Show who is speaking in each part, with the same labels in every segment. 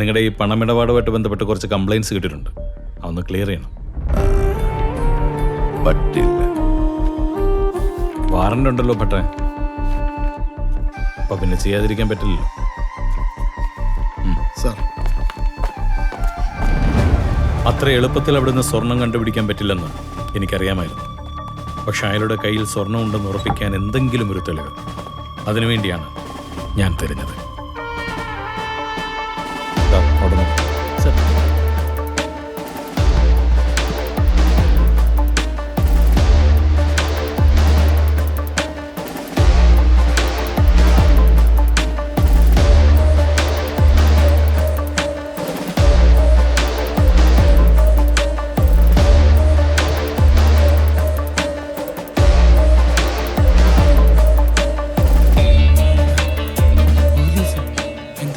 Speaker 1: നിങ്ങളുടെ ഈ പണമിടപാടുമായിട്ട് ബന്ധപ്പെട്ട് കുറച്ച് കംപ്ലൈന്റ്സ് കിട്ടിയിട്ടുണ്ട്. അതൊന്ന് ക്ലിയർ ചെയ്യണം.
Speaker 2: പറ്റില്ല.
Speaker 1: വാറണ്ട് ഉണ്ടല്ലോ പട്ടേ അപ്പൊ പിന്നെ ചെയ്യാതിരിക്കാൻ പറ്റില്ലല്ലോ.
Speaker 3: സാർ.
Speaker 1: അത്ര എളുപ്പത്തിൽ അവിടുന്ന് സ്വർണം കണ്ടുപിടിക്കാൻ പറ്റില്ലെന്ന് എനിക്കറിയാമായിരുന്നു. പക്ഷെ അയാളുടെ കയ്യിൽ സ്വർണം ഉണ്ടെന്ന് ഉറപ്പിക്കാൻ എന്തെങ്കിലും ഒരു തെളിവ്. അതിനുവേണ്ടിയാണ് ഞാൻ തിരഞ്ഞത്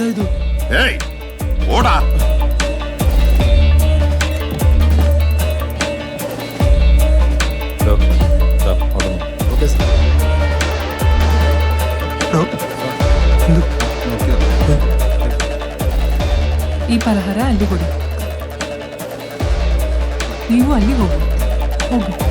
Speaker 3: എന്താ ഇത്
Speaker 2: ഏയ് ഓടാ.
Speaker 4: ഈ പലഹാരം അല്ലി കൊടുക്കും നീയും അല്ലി
Speaker 1: പോകും പോകും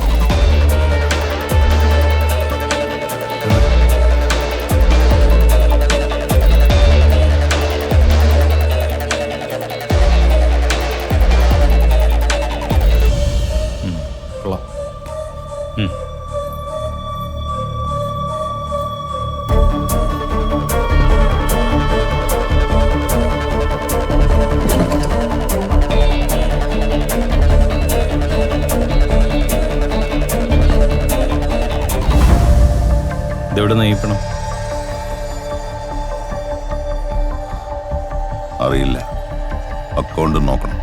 Speaker 1: ഇതെവിടെ നയിപ്പണം?
Speaker 2: അറിയില്ല. അക്കൗണ്ട് നോക്കണം.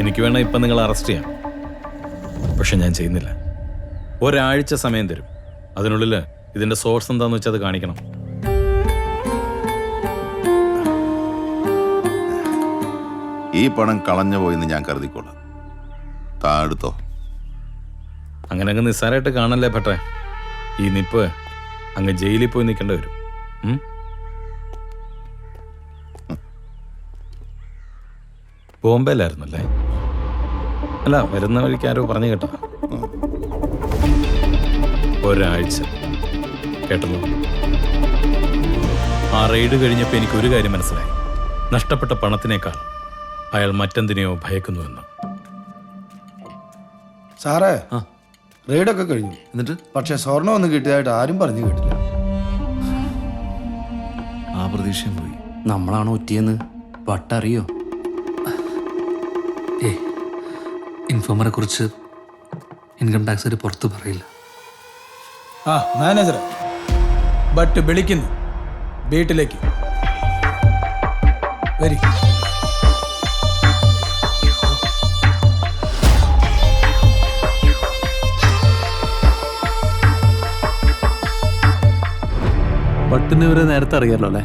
Speaker 1: എനിക്ക് വേണം ഇപ്പം നിങ്ങൾ അറസ്റ്റ് ചെയ്യാം. പക്ഷെ ഞാൻ ചെയ്യുന്നില്ല. ഒരാഴ്ച സമയം തരും. അതിനുള്ളിൽ ഇതിന്റെ സോഴ്സ് എന്താന്ന് വെച്ചാൽ അത് കാണിക്കണം.
Speaker 2: ഈ പണം കളഞ്ഞു പോയെന്ന് ഞാൻ കരുതിക്കോളാം. താ എടുത്തോ.
Speaker 1: അങ്ങനെ അങ്ങ് നിസ്സാരമായിട്ട് കാണല്ലേ പറ്റേ ഈ നിപ്പ് അങ്ങ് ജയിലിൽ പോയി നിൽക്കേണ്ടി വരും? ബോംബെയിലായിരുന്നല്ലേ? അല്ല വരുന്ന വഴിക്ക് ആരോ പറഞ്ഞു കേട്ടോ. ഒരാഴ്ച. കേട്ടല്ലോ? ആ റെയ്ഡ് കഴിഞ്ഞപ്പോൾ എനിക്ക് ഒരു കാര്യം മനസ്സിലായി. നഷ്ടപ്പെട്ട പണത്തിനേക്കാൾ അയാൾ മറ്റെന്തിനെയോ ഭയക്കുന്നുവെന്ന്.
Speaker 3: സാറേ റെയ്ഡൊക്കെ കഴിഞ്ഞു.
Speaker 5: എന്നിട്ട്?
Speaker 3: പക്ഷേ സ്വർണം ഒന്നും കിട്ടിയതായിട്ട് ആരും പറഞ്ഞു കേട്ടില്ല.
Speaker 5: ആ പ്രതീക്ഷയും പോയി.
Speaker 6: നമ്മളാണോ ഒറ്റിയെന്ന്? വട്ടറിയോ?
Speaker 7: ഏ ഇൻഫോമറെ കുറിച്ച് ഇൻകം ടാക്സ് പുറത്ത് പറയില്ല.
Speaker 8: ആ മാനേജർ ബട്ട് വിളിക്കുന്നു. വീട്ടിലേക്ക്. വരി.
Speaker 7: പട്ടിന് ഇവരെ നേരത്തെ അറിയാലോ അല്ലേ?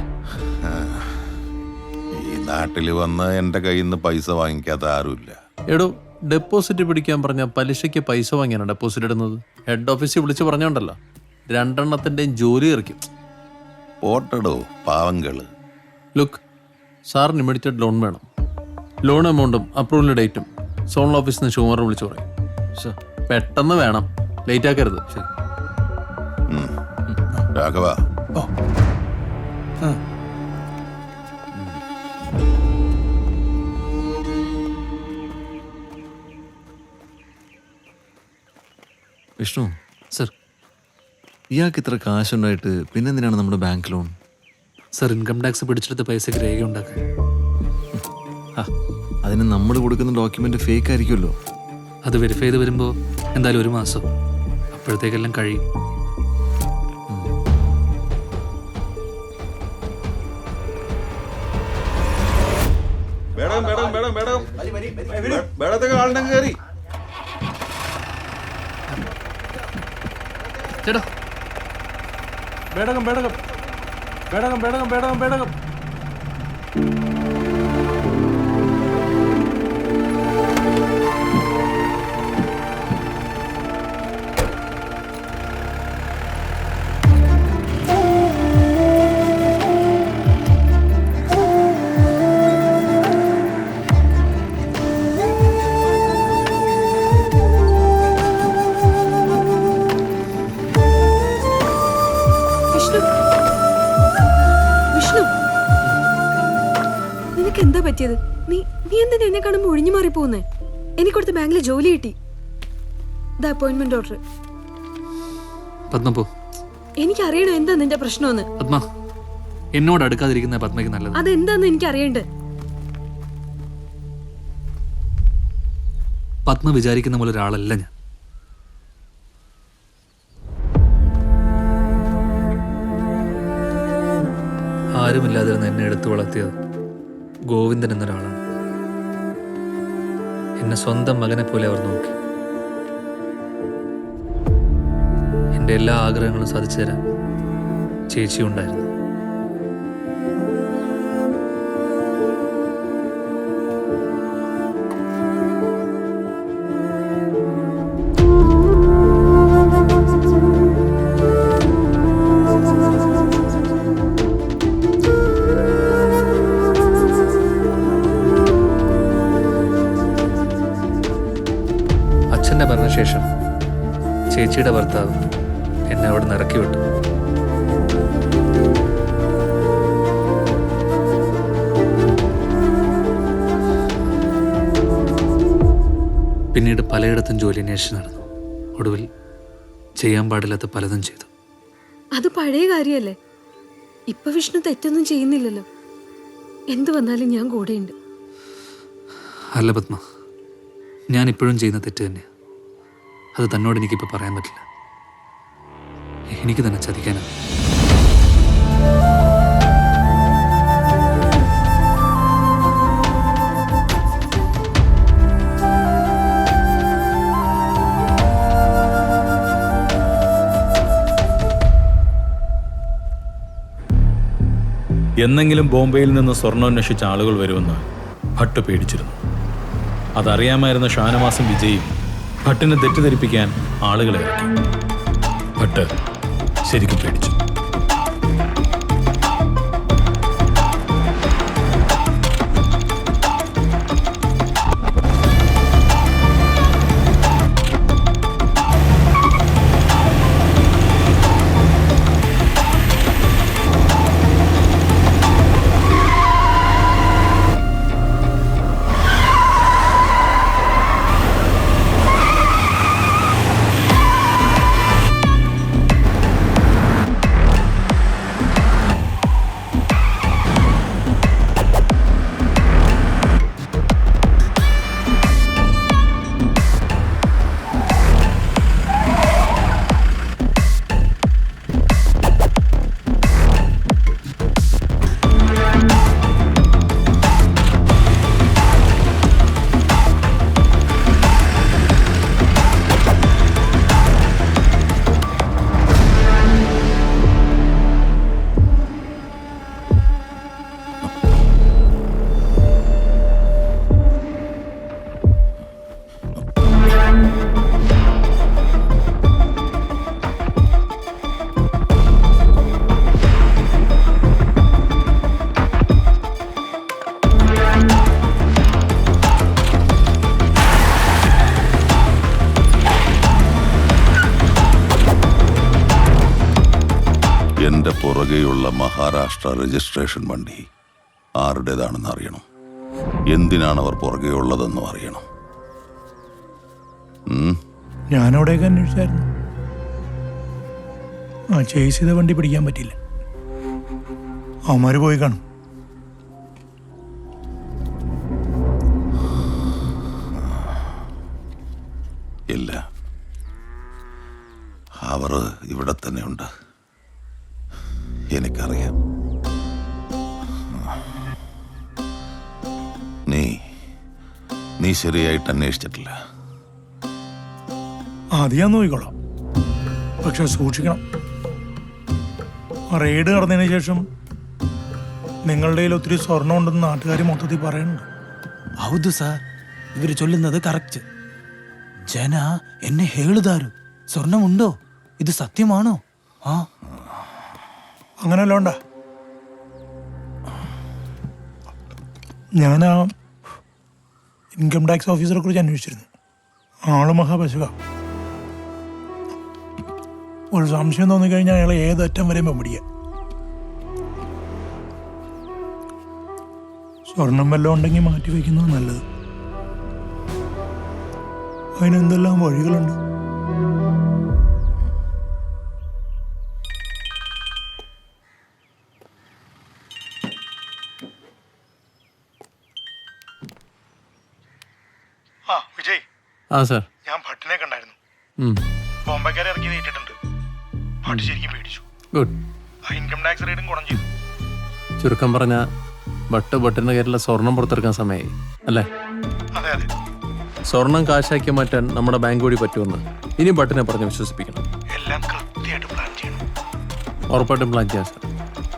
Speaker 2: ഈ നാട്ടിൽ വന്ന് എന്റെ കയ്യിൽ നിന്ന് പൈസ വാങ്ങിക്കാത്ത ആരുമില്ല.
Speaker 7: എടോ ഡെപ്പോസിറ്റ് പിടിക്കാൻ പറഞ്ഞ പലിശയ്ക്ക് പൈസ വാങ്ങിയാണ് ഡെപ്പോസിറ്റ് ഇടുന്നത്? ഹെഡ് ഓഫീസിൽ വിളിച്ച് പറഞ്ഞോണ്ടല്ലോ. രണ്ടെണ്ണത്തിന്റെയും ജോലി ഇറക്കും
Speaker 2: പോട്ടടോ പാവങ്ങൾ.
Speaker 7: ലുക്ക് സാറിന് മെഡിറ്റഡ് ലോൺ വേണം. ലോൺ എമൗണ്ടും അപ്രൂവൽ ഡേറ്റും സോൺ ഓഫീസിൽ നിന്ന് ഷുമർ വിളിച്ച് പറയും. പെട്ടെന്ന് വേണം. ലേറ്റ് ആക്കരുത്. ശരി.
Speaker 2: രാഘവ
Speaker 8: ഓ.
Speaker 5: വിഷ്ണു.
Speaker 7: സർ.
Speaker 5: ഇയാൾക്ക് ഇത്ര കാശുണ്ടായിട്ട് പിന്നെന്തിനാണ് നമ്മുടെ bank loan?
Speaker 7: Sir income tax പിടിച്ചെടുത്ത പൈസ രേഖ ഉണ്ടാക്കാൻ.
Speaker 5: അതിന് നമ്മൾ കൊടുക്കുന്ന ഡോക്യുമെന്റ് ഫേക്ക് ആയിരിക്കുമല്ലോ
Speaker 7: അത് വെരിഫൈ ചെയ്ത് വരുമ്പോൾ എന്തായാലും ഒരു മാസം. അപ്പോഴത്തേക്കെല്ലാം കഴിയും.
Speaker 8: ബേടകം ബേടകം ബേടകം ബേടകം ബേടകം ബേടകം
Speaker 9: എന്താ പറ്റിയത്? നീ നീ എന്തിനാ എന്നെ കാണുമ്പോ ഒഴിഞ്ഞു മാറി പോകുന്നേ എനിക്ക് കൊടുത്ത ബാങ്കിൽ ജോലി കിട്ടി. ദ അപ്പോയിന്റ്മെന്റ് ഓർഡർ
Speaker 6: പത്മ പോ
Speaker 9: എനിക്ക് അറിയണം എന്താ നിന്റെ പ്രശ്നമെന്ന്.
Speaker 6: പത്മ എന്നോട് അടുക്കാതിരിക്കുന്ന പത്മയ്ക്ക് നല്ലത്.
Speaker 9: അതെന്താന്ന് എനിക്ക് അറിയണ്ടേ
Speaker 6: പത്മ വിചാരിക്കുന്ന പോലെ ഒരാളല്ല ഞാൻ. ആരുമില്ലാതിരുന്ന എന്നെ എടുത്തു വളർത്തിയത് ഗോവിന്ദൻ എന്നൊരാളാണ്. എന്നെ സ്വന്തം മകനെ പോലെ അവർ നോക്കി. എന്റെ എല്ലാ ആഗ്രഹങ്ങളും സാധിച്ചു തരാൻ ചേച്ചി ചേച്ചിയുടെ ഭർത്താവ് എന്നെ അവിടെ നിന്ന് ഇറക്കി വിട്ടു. പിന്നീട് പലയിടത്തും ജോലി അന്വേഷിച്ച് നടന്നു. ഒടുവിൽ ചെയ്യാൻ പാടില്ലാത്ത പലതും ചെയ്തു.
Speaker 9: അത് പഴയ കാര്യല്ലേ? ഇപ്പൊ വിഷ്ണു തെറ്റൊന്നും ചെയ്യുന്നില്ലല്ലോ. എന്ത് വന്നാലും ഞാൻ കൂടെയുണ്ട്.
Speaker 6: അല്ല പത്മ ഞാൻ ഇപ്പോഴും ചെയ്യുന്ന തെറ്റ് തന്നെ അത് തന്നോട് എനിക്കിപ്പോൾ പറയാൻ പറ്റില്ല. എനിക്ക് തന്നെ ചതിക്കാനാണ്
Speaker 1: എന്നെങ്കിലും ബോംബെയിൽ നിന്ന് സ്വർണം അന്വേഷിച്ച ആളുകൾ വരുമെന്ന് ഭട്ട് പേടിച്ചിരുന്നു. അതറിയാമായിരുന്ന ഷാനവാസും വിജയും ഭട്ടിനെ തെറ്റിദ്ധരിപ്പിക്കാൻ ആളുകളെ ഇറക്കി. ഭട്ട് ശരിക്കും പേടിച്ചു.
Speaker 2: പുറകെയുള്ള മഹാരാഷ്ട്ര രജിസ്ട്രേഷൻ വണ്ടി ആരുടേതാണെന്ന് അറിയണം. എന്തിനാണ് അവർ പുറകെ ഉള്ളതെന്നും അറിയണം. ഞാനവിടെ
Speaker 8: ഞാനവിടെയൊക്കെ അന്വേഷിച്ചായിരുന്നു. ആ ചേസ് ചെയ്ത വണ്ടി പിടിക്കാൻ പറ്റില്ല അവന്മാര് പോയി കാണും.
Speaker 2: ഇല്ല. അവർ ഇവിടെ തന്നെയുണ്ട്. എനിക്കറിയാം. നീ നീ ശരിയായിട്ട് അന്വേഷിച്ചിട്ടില്ല.
Speaker 8: അത് നോയിക്കോളാം പക്ഷെ സൂക്ഷിക്കണം. റെയ്ഡ് നടന്നതിന് ശേഷം നിങ്ങളുടെ കയ്യിൽ ഒത്തിരി സ്വർണം ഉണ്ടെന്ന് നാട്ടുകാർ മൊത്തത്തിൽ പറയുന്നുണ്ട്.
Speaker 10: ಹೌದು സാർ ഇവർ ചൊല്ലുന്നത് കറക്റ്റ്. ജന എന്നെ ഹേളുതാരു. സ്വർണമുണ്ടോ ഇത് സത്യമാണോ? ആ.
Speaker 8: അങ്ങനെയല്ല ഉണ്ടാ ആ ഇൻകം ടാക്സ് ഓഫീസറെ കുറിച്ച് അന്വേഷിച്ചിരുന്നു. ആൾ മഹാപശുക ഒരു സംശയം തോന്നിക്കഴിഞ്ഞാൽ അയാളെ ഏതറ്റം വരെയും പിടിക്കുക സ്വർണം വല്ലതും ഉണ്ടെങ്കിൽ മാറ്റി വയ്ക്കുന്നത് നല്ലത്. അതിനെന്തെല്ലാം വഴികളുണ്ട്? ആ വിജയ്.
Speaker 7: ആ സാർ.
Speaker 8: ഞാൻ ഭട്ടിനെ കണ്ടായിരുന്നു. ബോംബെക്കാരെ ഇറക്കി നീട്ടിട്ടുണ്ട് ഭട്ട് ശരിക്കും പേടിച്ചു.
Speaker 7: ഗുഡ്.
Speaker 8: ആ ഇൻകം ടാക്സ് റേറ്റും കുറഞ്ഞു ചെയ്തു.
Speaker 7: ചുരുക്കം പറഞ്ഞ ബട്ട് ഭട്ടിന്റെ കയ്യിലുള്ള സ്വർണം പുറത്തെടുക്കാൻ സമയമായി അല്ലേ?
Speaker 8: അതെ അതെ.
Speaker 7: സ്വർണം കാശാക്കി മാറ്റാൻ നമ്മുടെ ബാങ്ക് വഴി പറ്റുമെന്ന് ഇനി ബട്ടിനെ പറഞ്ഞ് വിശ്വസിപ്പിക്കണം.
Speaker 8: എല്ലാം കൃത്യമായിട്ട് പ്ലാൻ ചെയ്യണം.
Speaker 7: ഉറപ്പായിട്ടും പ്ലാൻ ചെയ്യാം സാർ.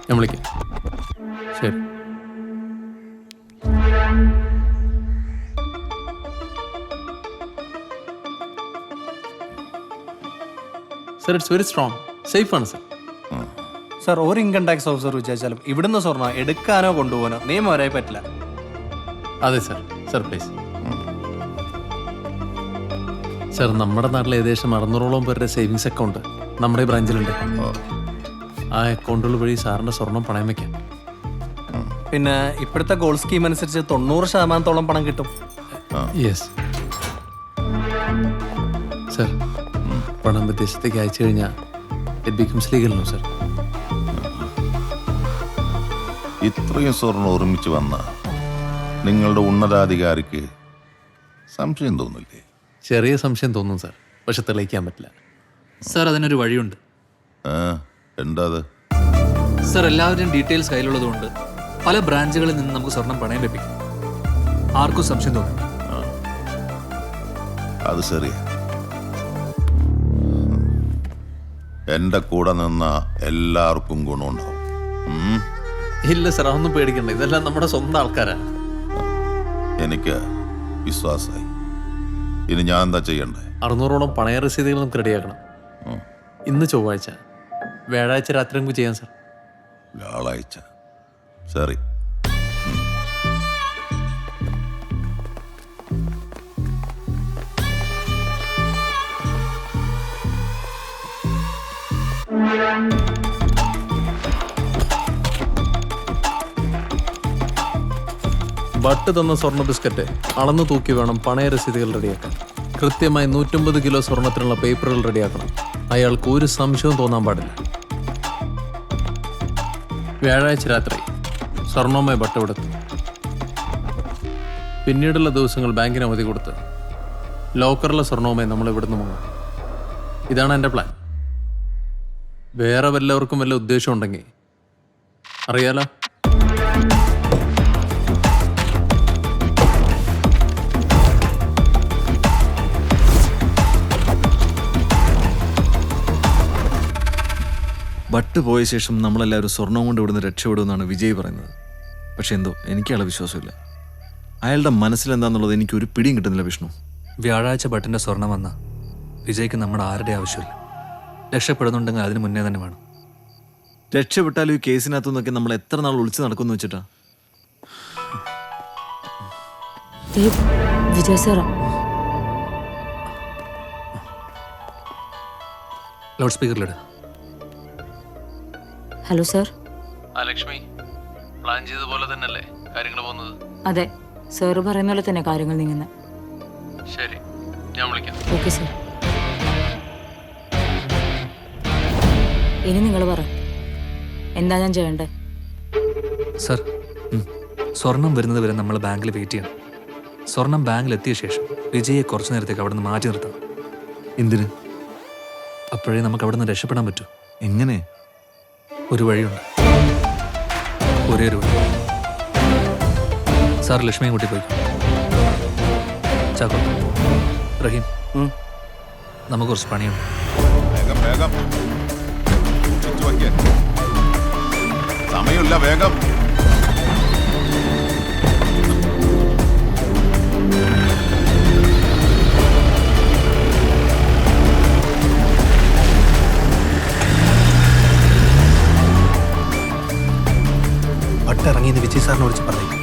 Speaker 7: ഞാൻ വിളിക്കാം. Sir it's very strong safe ആണ് സർ
Speaker 10: സർ ഒരു ഇൻകം ടാക്സ് ഓഫീസർ വിചാരിച്ചാലും ഇവിടുന്ന് സ്വർണം എടുക്കാനോ കൊണ്ടുപോകാനോ നിയമം വരെ പറ്റില്ല.
Speaker 7: അതെ സർ സർ പ്ലീസ് സർ നമ്മുടെ നാട്ടിൽ ഏകദേശം അറുന്നൂറോളം പേരുടെ സേവിങ്സ് അക്കൗണ്ട് നമ്മുടെ ഈ ബ്രാഞ്ചിലുണ്ട് ആ അക്കൗണ്ടുകൾ വഴി സാറിന്റെ സ്വർണം പണയം വെക്കാം.
Speaker 10: പിന്നെ ഇപ്പോഴത്തെ ഗോൾഡ് സ്കീം അനുസരിച്ച് തൊണ്ണൂറ് ശതമാനത്തോളം പണം കിട്ടും.
Speaker 7: യെസ് പണം വിദേശത്തേക്ക് അയച്ചു കഴിഞ്ഞാൽ it becomes legal no sir
Speaker 2: ഇത്രയും സ്വർണം ഒരുമിച്ച് വന്ന നിങ്ങളുടെ ഉന്നതാധികാരിക്ക് സംശയം തോന്നില്ലേ?
Speaker 7: ചെറിയ സംശയം തോന്നും സർ പക്ഷെ തെളിയിക്കാൻ പറ്റില്ല.
Speaker 6: സാർ അതിനൊരു വഴിയുണ്ട്.
Speaker 2: ആ എന്താ അത്?
Speaker 6: സാർ എല്ലാവരുടെയും ഡീറ്റെയിൽസ് കയ്യിലുള്ളതുകൊണ്ട് പല ബ്രാഞ്ചുകളിൽ നിന്ന് നമുക്ക് സ്വർണം പണയം ലഭിക്കും. ആർക്കും സംശയം തോന്നും
Speaker 2: അത് ശരിയാ. എന്റെ കൂടെ നിന്ന എല്ലാവർക്കും ഗുണമുണ്ടാവും.
Speaker 7: ഇല്ല സാർ അതൊന്നും പേടിക്കണ്ട. ഇതെല്ലാം നമ്മുടെ സ്വന്തം ആൾക്കാരാ
Speaker 2: എനിക്ക് വിശ്വാസമായി. ഇനി ഞാൻ എന്താ ചെയ്യണ്ടേ?
Speaker 7: അറുന്നൂറോളം പണയ രസീതുകൾ നമുക്ക് റെഡിയാക്കണം. ഇന്ന് ചൊവ്വാഴ്ച. വ്യാഴാഴ്ച രാത്രി നമുക്ക് ചെയ്യാം സർ.
Speaker 2: വ്യാഴാഴ്ച. ശരി.
Speaker 7: ബട്ട് തന്ന സ്വർണ ബിസ്ക്കറ്റ് അളന്നു തൂക്കി വേണം പണയ രസീതുകൾ റെഡിയാക്കാൻ. കൃത്യമായി നൂറ്റമ്പത് കിലോ സ്വർണത്തിനുള്ള പേപ്പറുകൾ റെഡിയാക്കണം. അയാൾക്ക് ഒരു സംശയവും തോന്നാൻ പാടില്ല. വ്യാഴാഴ്ച രാത്രി സ്വർണവുമായി ബട്ട് കൊടുത്തു പിന്നീടുള്ള ദിവസങ്ങൾ ബാങ്കിന് അവധി കൊടുത്ത് ലോക്കറിലെ സ്വർണവുമായി നമ്മൾ ഇവിടുന്ന് മുങ്ങും. ഇതാണ് എന്റെ പ്ലാൻ. വേറെ വല്ലവർക്കും വല്ല ഉദ്ദേശം ഉണ്ടെങ്കിൽ അറിയാലോ?
Speaker 5: ബട്ട് പോയ ശേഷം നമ്മളെല്ലാവരും സ്വർണം കൊണ്ട് ഇവിടുന്ന് രക്ഷപ്പെടുമെന്നാണ് വിജയ് പറയുന്നത്. പക്ഷെ എന്തോ എനിക്കയാളെ വിശ്വാസമില്ല. അയാളുടെ മനസ്സിലെന്താന്നുള്ളത് എനിക്ക് ഒരു പിടിയും കിട്ടുന്നില്ല വിഷ്ണു.
Speaker 6: വ്യാഴാഴ്ച ഭട്ടിന്റെ സ്വർണം വന്ന. വിജയ്ക്ക് നമ്മുടെ ആരുടെ ആവശ്യമില്ല. രക്ഷപ്പെടുന്നുണ്ടെങ്കിൽ അതിന് മുന്നേ തന്നെ വേണം.
Speaker 5: രക്ഷപ്പെട്ടാലും ഈ കേസിനകത്തു നിന്നൊക്കെ നമ്മൾ എത്ര നാൾ ഒളിച്ചു നടക്കുമെന്ന് വെച്ചിട്ടാ?
Speaker 9: വിജയ് സാറാ.
Speaker 6: ലൗഡ് സ്പീക്കറിലിട്
Speaker 9: ഹലോ സാർ.
Speaker 7: ആ ലക്ഷ്മി പ്ലാൻ ചെയ്ത പോലെ തന്നെയല്ലേ കാര്യങ്ങൾ പോകുന്നത്?
Speaker 9: അതെ സാറ് പറയുന്ന പോലെ തന്നെ കാര്യങ്ങൾ നീങ്ങുന്നത്
Speaker 7: ശരി ഞാൻ വിളിക്കാം.
Speaker 9: Okay sir. ഇനി നിങ്ങൾ പറ. എന്താ ഞാൻ ചെയ്യണ്ടേ?
Speaker 6: സർ സ്വർണം വരുന്നത് വരെ നമ്മൾ ബാങ്കിൽ വെയിറ്റ് ചെയ്യണം. സ്വർണം ബാങ്കിൽ എത്തിയ ശേഷം വിജയെ കുറച്ചു നേരത്തേക്ക് അവിടെ നിന്ന് മാറ്റി നിർത്താം
Speaker 5: എന്തിന്?
Speaker 6: അപ്പോഴേ നമുക്ക് അവിടെ നിന്ന് രക്ഷപ്പെടാൻ പറ്റൂ.
Speaker 5: എങ്ങനെ?
Speaker 6: ഒരു വഴിയുണ്ട്. ഒരേ ഒരു വഴി. സാർ ലക്ഷ്മിയും കൂട്ടി പോയി ചാക്കോ റഹീം. നമുക്ക് കുറച്ച് പണിയുണ്ട്.
Speaker 2: വേഗം വേഗം. സൂക്ഷിച്ചു വയ്ക്ക്. സമയമില്ല വേഗം
Speaker 10: പട്ടിറങ്ങിയെന്ന് വിജയ് സാറിനെ വിളിച്ച് പറയും